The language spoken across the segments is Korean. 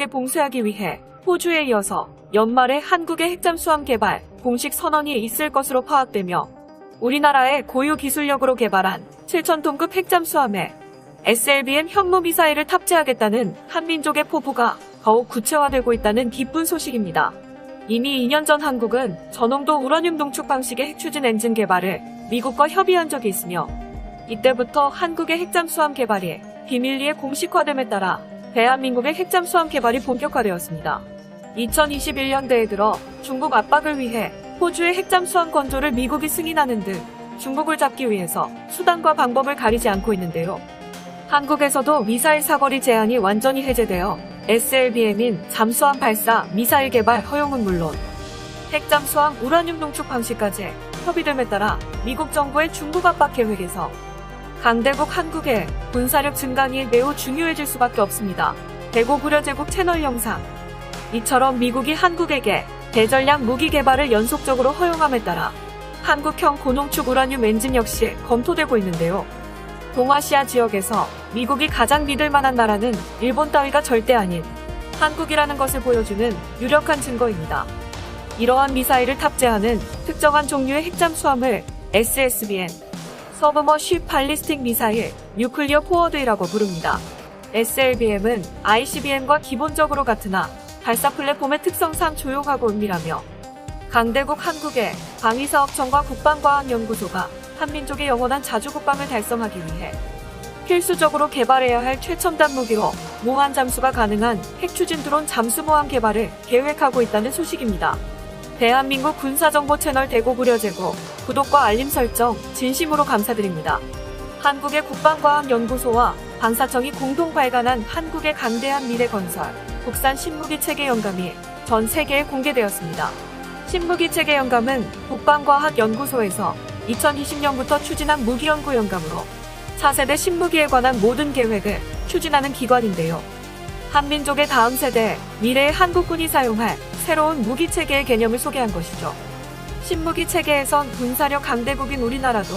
완벽하게 봉쇄하기 위해 호주에 이어서 연말에 한국의 핵잠 수함 개발 공식 선언이 있을 것으로 파악되며 우리나라의 고유 기술력으로 개발한 7,000톤급 핵잠 수함에 SLBM 현무 미사일을 탑재하겠다는 한민족의 포부가 더욱 구체화되고 있다는 기쁜 소식입니다. 이미 2년 전 한국은 저농도 우라늄 농축 방식의 핵추진 엔진 개발을 미국과 협의한 적이 있으며 이때부터 한국의 핵잠수함 개발이 비밀리에 공식화됨에 따라 대한민국의 핵잠 수함 개발이 본격화되었습니다. 2021년대에 들어 중국 압박을 위해 호주의 핵잠 수함 건조를 미국이 승인하는 등 중국을 잡기 위해서 수단과 방법을 가리지 않고 있는데요. 한국에서도 미사일 사거리 제한이 완전히 해제되어 SLBM인 잠수함 발사 미사일 개발 허용은 물론 핵잠수함 우라늄 농축 방식까지 협의됨에 따라 미국 정부의 중국 압박 계획에서 강대국 한국의 군사력 증강이 매우 중요해질 수밖에 없습니다. 대고구려 제국 채널 영상 이처럼 미국이 한국에게 대전략 무기 개발을 연속적으로 허용함에 따라 한국형 고농축 우라늄 엔진 역시 검토되고 있는데요. 동아시아 지역에서 미국이 가장 믿을 만한 나라는 일본 따위가 절대 아닌 한국이라는 것을 보여주는 유력한 증거입니다. 이러한 미사일을 탑재하는 특정한 종류의 핵잠수함을 SSBM, 서브머쉽 발리스틱 미사일 뉴클리어 포워드이라고 부릅니다. SLBM은 ICBM과 기본적으로 같으나 발사 플랫폼의 특성상 조용하고 은밀하며 강대국 한국의 방위사업청과 국방과학연구소가 한민족의 영원한 자주국방을 달성하기 위해 필수적으로 개발해야 할 최첨단 무기로 무한 잠수가 가능한 핵추진 드론 잠수 모함 개발을 계획하고 있다는 소식입니다. 대한민국 군사정보 채널 대고구려제고 구독과 알림 설정 진심으로 감사드립니다. 한국의 국방과학연구소와 방사청이 공동 발간한 한국의 강대한 미래 건설 국산 신무기 체계 영감이 전 세계에 공개되었습니다. 신무기 체계 영감은 국방과학연구소에서 2020년부터 추진한 무기연구 영감으로 차세대 신무기에 관한 모든 계획을 추진하는 기관인데요. 한민족의 다음 세대 미래의 한국군이 사용할 새로운 무기 체계의 개념을 소개한 것이죠. 신무기 체계에선 군사력 강대국인 우리나라도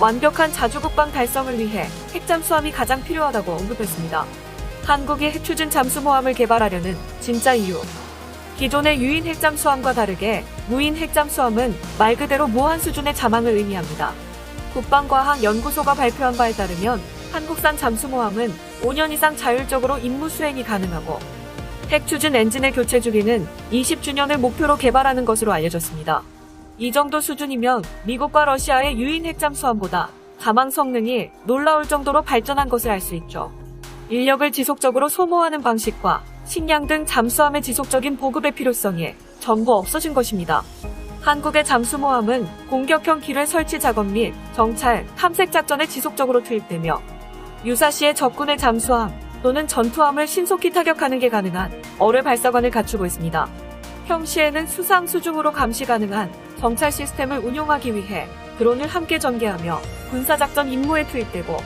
완벽한 자주국방 달성을 위해 핵잠수함이 가장 필요하다고 언급했습니다. 한국이 핵추진 잠수모함을 개발하려는 진짜 이유. 기존의 유인 핵잠수함과 다르게 무인 핵잠수함은 말 그대로 무한 수준의 자망을 의미합니다. 국방과학연구소가 발표한 바에 따르면 한국산 잠수모함은 5년 이상 자율적으로 임무 수행이 가능하고 핵 추진 엔진의 교체 주기는 20주년을 목표로 개발하는 것으로 알려졌습니다. 이 정도 수준이면 미국과 러시아의 유인 핵잠수함보다 가망 성능이 놀라울 정도로 발전한 것을 알 수 있죠. 인력을 지속적으로 소모하는 방식과 식량 등 잠수함의 지속적인 보급의 필요성이 전부 없어진 것입니다. 한국의 잠수모함은 공격형 기뢰 설치 작업 및 정찰, 탐색 작전에 지속적으로 투입되며 유사시의 적군의 잠수함 또는 전투함을 신속히 타격하는 게 가능한 어뢰 발사관을 갖추고 있습니다. 평시에는 수상 수중으로 감시 가능한 정찰 시스템을 운용하기 위해 드론을 함께 전개하며 군사작전 임무에 투입되고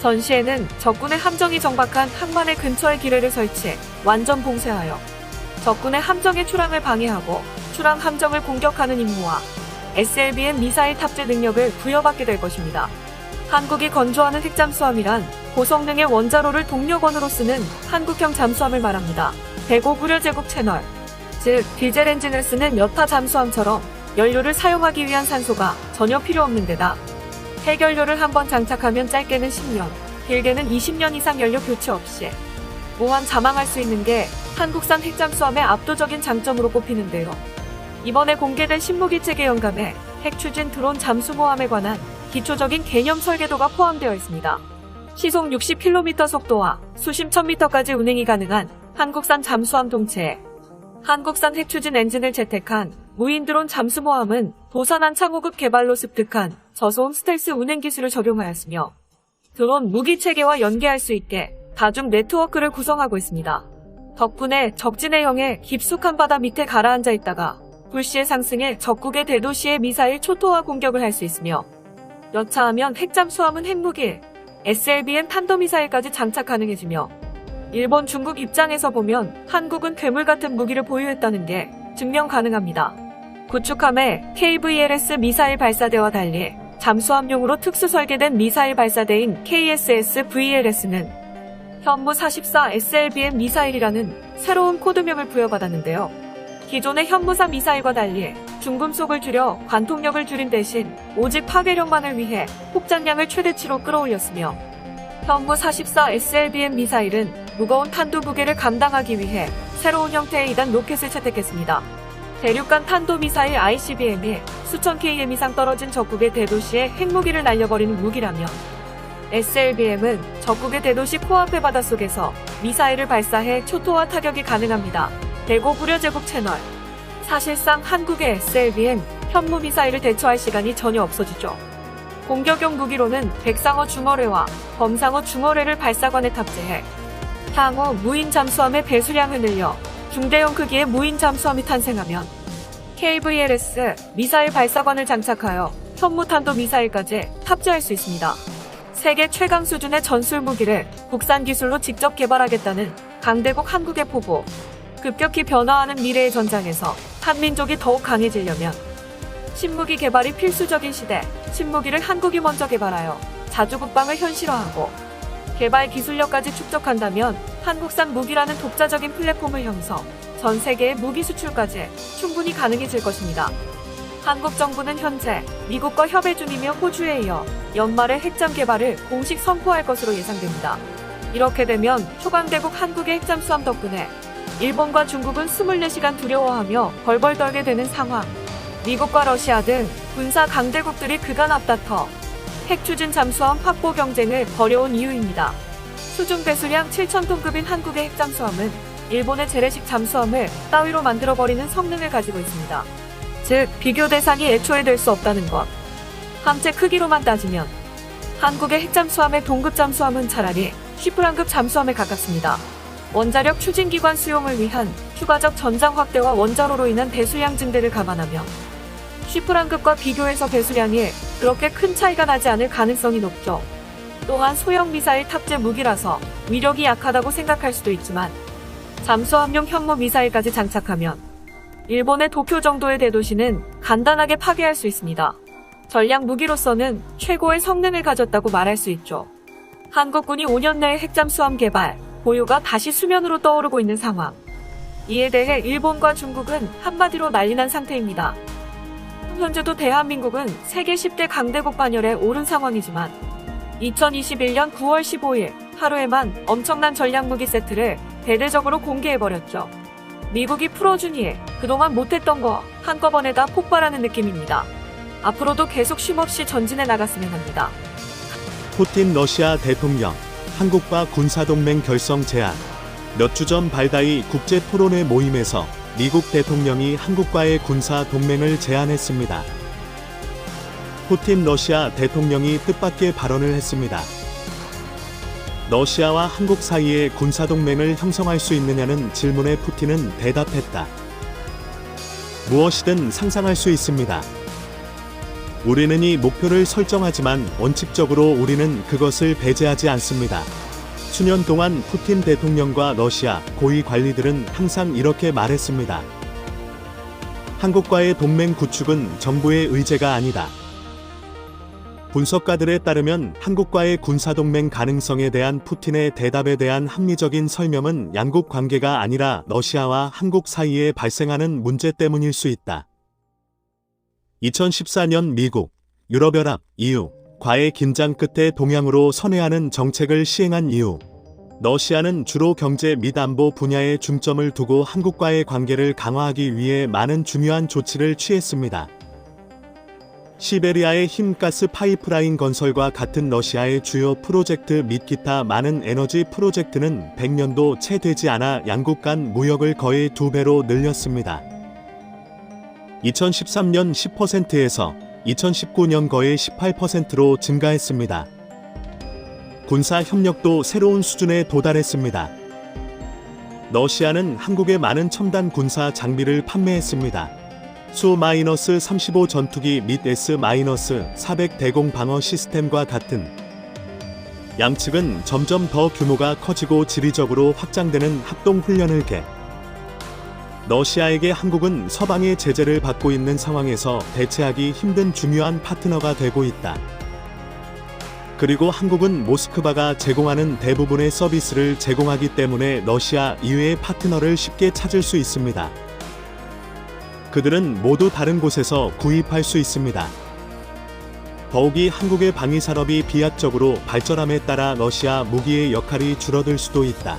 전시에는 적군의 함정이 정박한 항만의 근처에 기뢰를 설치, 완전 봉쇄하여 적군의 함정의 출항을 방해하고 출항 함정을 공격하는 임무와 SLBM 미사일 탑재 능력을 부여받게 될 것입니다. 한국이 건조하는 핵잠수함이란 고성능의 원자로를 동력원으로 쓰는 한국형 잠수함을 말합니다. 대고구려 제국 채널, 즉 디젤 엔진을 쓰는 여타 잠수함처럼 연료를 사용하기 위한 산소가 전혀 필요 없는 데다 해결료를 한번 장착하면 짧게는 10년, 길게는 20년 이상 연료 교체 없이 무한 자망할 수 있는 게 한국산 핵잠수함의 압도적인 장점으로 꼽히는데요. 이번에 공개된 신무기 체계 영감에 핵추진 드론 잠수모함에 관한 기초적인 개념 설계도가 포함되어 있습니다. 시속 60km 속도와 수심 1000m까지 운행이 가능한 한국산 잠수함 동체에 한국산 핵추진 엔진을 채택한 무인 드론 잠수모함은 도산한 창호급 개발로 습득한 저소음 스텔스 운행 기술을 적용하였으며 드론 무기 체계와 연계할 수 있게 다중 네트워크를 구성하고 있습니다. 덕분에 적진의 형에 깊숙한 바다 밑에 가라앉아 있다가 불시에 상승해 적국의 대도시의 미사일 초토화 공격을 할 수 있으며 여차하면 핵잠수함은 핵무기, SLBM 탄도미사일까지 장착 가능해지며 일본, 중국 입장에서 보면 한국은 괴물 같은 무기를 보유했다는 게 증명 가능합니다. 구축함에 KVLS 미사일 발사대와 달리 잠수함용으로 특수 설계된 미사일 발사대인 KSS VLS는 현무 44 SLBM 미사일이라는 새로운 코드명을 부여받았는데요. 기존의 현무사 미사일과 달리 중금속을 줄여 관통력을 줄인 대신 오직 파괴력만을 위해 폭장량을 최대치로 끌어올렸으며 현무 44 SLBM 미사일은 무거운 탄도 무게를 감당하기 위해 새로운 형태의 2단 로켓을 채택했습니다. 대륙간 탄도미사일 ICBM이 수천 km 이상 떨어진 적국의 대도시에 핵무기를 날려버리는 무기라며 SLBM은 적국의 대도시 코앞의 바닷속에서 미사일을 발사해 초토화 타격이 가능합니다. 대고 부려 제국 채널 사실상 한국의 SLBM 현무 미사일을 대처할 시간이 전혀 없어지죠. 공격용 무기로는 백상어 중어뢰와 범상어 중어뢰를 발사관에 탑재해 향후 무인 잠수함의 배수량을 늘려 중대형 크기의 무인 잠수함이 탄생하면 KVLS 미사일 발사관을 장착하여 현무탄도 미사일까지 탑재할 수 있습니다. 세계 최강 수준의 전술 무기를 국산 기술로 직접 개발하겠다는 강대국 한국의 포부. 급격히 변화하는 미래의 전장에서 한민족이 더욱 강해지려면 신무기 개발이 필수적인 시대, 신무기를 한국이 먼저 개발하여 자주국방을 현실화하고 개발 기술력까지 축적한다면 한국산 무기라는 독자적인 플랫폼을 형성, 전 세계의 무기 수출까지 충분히 가능해질 것입니다. 한국 정부는 현재 미국과 협의 중이며 호주에 이어 연말에 핵잠 개발을 공식 선포할 것으로 예상됩니다. 이렇게 되면 초강대국 한국의 핵잠 수함 덕분에 일본과 중국은 24시간 두려워하며 벌벌 떨게 되는 상황. 미국과 러시아 등 군사 강대국들이 그간 앞다퉈 핵 추진 잠수함 확보 경쟁을 벌여온 이유입니다. 수중 배수량 7,000톤급인 한국의 핵 잠수함은 일본의 재래식 잠수함을 따위로 만들어버리는 성능을 가지고 있습니다. 즉, 비교 대상이 애초에 될 수 없다는 것. 함재 크기로만 따지면 한국의 핵잠수함의 동급 잠수함은 차라리 쉬프란급 잠수함에 가깝습니다. 원자력 추진기관 수용을 위한 추가적 전장 확대와 원자로로 인한 배수량 증대를 감안하며 쉬프란급과 비교해서 배수량이 그렇게 큰 차이가 나지 않을 가능성이 높죠. 또한 소형 미사일 탑재 무기라서 위력이 약하다고 생각할 수도 있지만 잠수함용 현무 미사일까지 장착하면 일본의 도쿄 정도의 대도시는 간단하게 파괴할 수 있습니다. 전략 무기로서는 최고의 성능을 가졌다고 말할 수 있죠. 한국군이 5년 내에 핵잠수함 개발, 보유가 다시 수면으로 떠오르고 있는 상황. 이에 대해 일본과 중국은 한마디로 난리난 상태입니다. 현재도 대한민국은 세계 10대 강대국 반열에 오른 상황이지만 2021년 9월 15일 하루에만 엄청난 전략무기 세트를 대대적으로 공개해버렸죠. 미국이 풀어주니 그동안 못했던 거 한꺼번에 다 폭발하는 느낌입니다. 앞으로도 계속 쉼없이 전진해 나갔으면 합니다. 푸틴 러시아 대통령 한국과 군사동맹 결성 제안 몇 주 전 발다이 국제 토론회 모임에서 미국 대통령이 한국과의 군사 동맹을 제안했습니다. 푸틴 러시아 대통령이 뜻밖의 발언을 했습니다. 러시아와 한국 사이에 군사 동맹을 형성할 수 있느냐는 질문에 푸틴은 대답했다. 무엇이든 상상할 수 있습니다. 우리는 이 목표를 설정하지만 원칙적으로 우리는 그것을 배제하지 않습니다. 수년 동안 푸틴 대통령과 러시아 고위 관리들은 항상 이렇게 말했습니다. 한국과의 동맹 구축은 정부의 의제가 아니다. 분석가들에 따르면 한국과의 군사동맹 가능성에 대한 푸틴의 대답에 대한 합리적인 설명은 양국 관계가 아니라 러시아와 한국 사이에 발생하는 문제 때문일 수 있다. 2014년 미국, 유럽연합, EU, 과의 긴장 끝에 동양으로 선회하는 정책을 시행한 이후 러시아는 주로 경제 및 안보 분야에 중점을 두고 한국과의 관계를 강화하기 위해 많은 중요한 조치를 취했습니다. 시베리아의 힘가스 파이프라인 건설과 같은 러시아의 주요 프로젝트 및 기타 많은 에너지 프로젝트는 100년도 채 되지 않아 양국 간 무역을 거의 두 배로 늘렸습니다. 2013년 10%에서 2019년 거의 18%로 증가했습니다. 군사 협력도 새로운 수준에 도달했습니다. 러시아는 한국에 많은 첨단 군사 장비를 판매했습니다. 수-35 전투기 및 S-400 대공 방어 시스템과 같은 양측은 점점 더 규모가 커지고 지리적으로 확장되는 합동 훈련을 개. 러시아에게 한국은 서방의 제재를 받고 있는 상황에서 대체하기 힘든 중요한 파트너가 되고 있다. 그리고 한국은 모스크바가 제공하는 대부분의 서비스를 제공하기 때문에 러시아 이외의 파트너를 쉽게 찾을 수 있습니다. 그들은 모두 다른 곳에서 구입할 수 있습니다. 더욱이 한국의 방위 산업이 비약적으로 발전함에 따라 러시아 무기의 역할이 줄어들 수도 있다.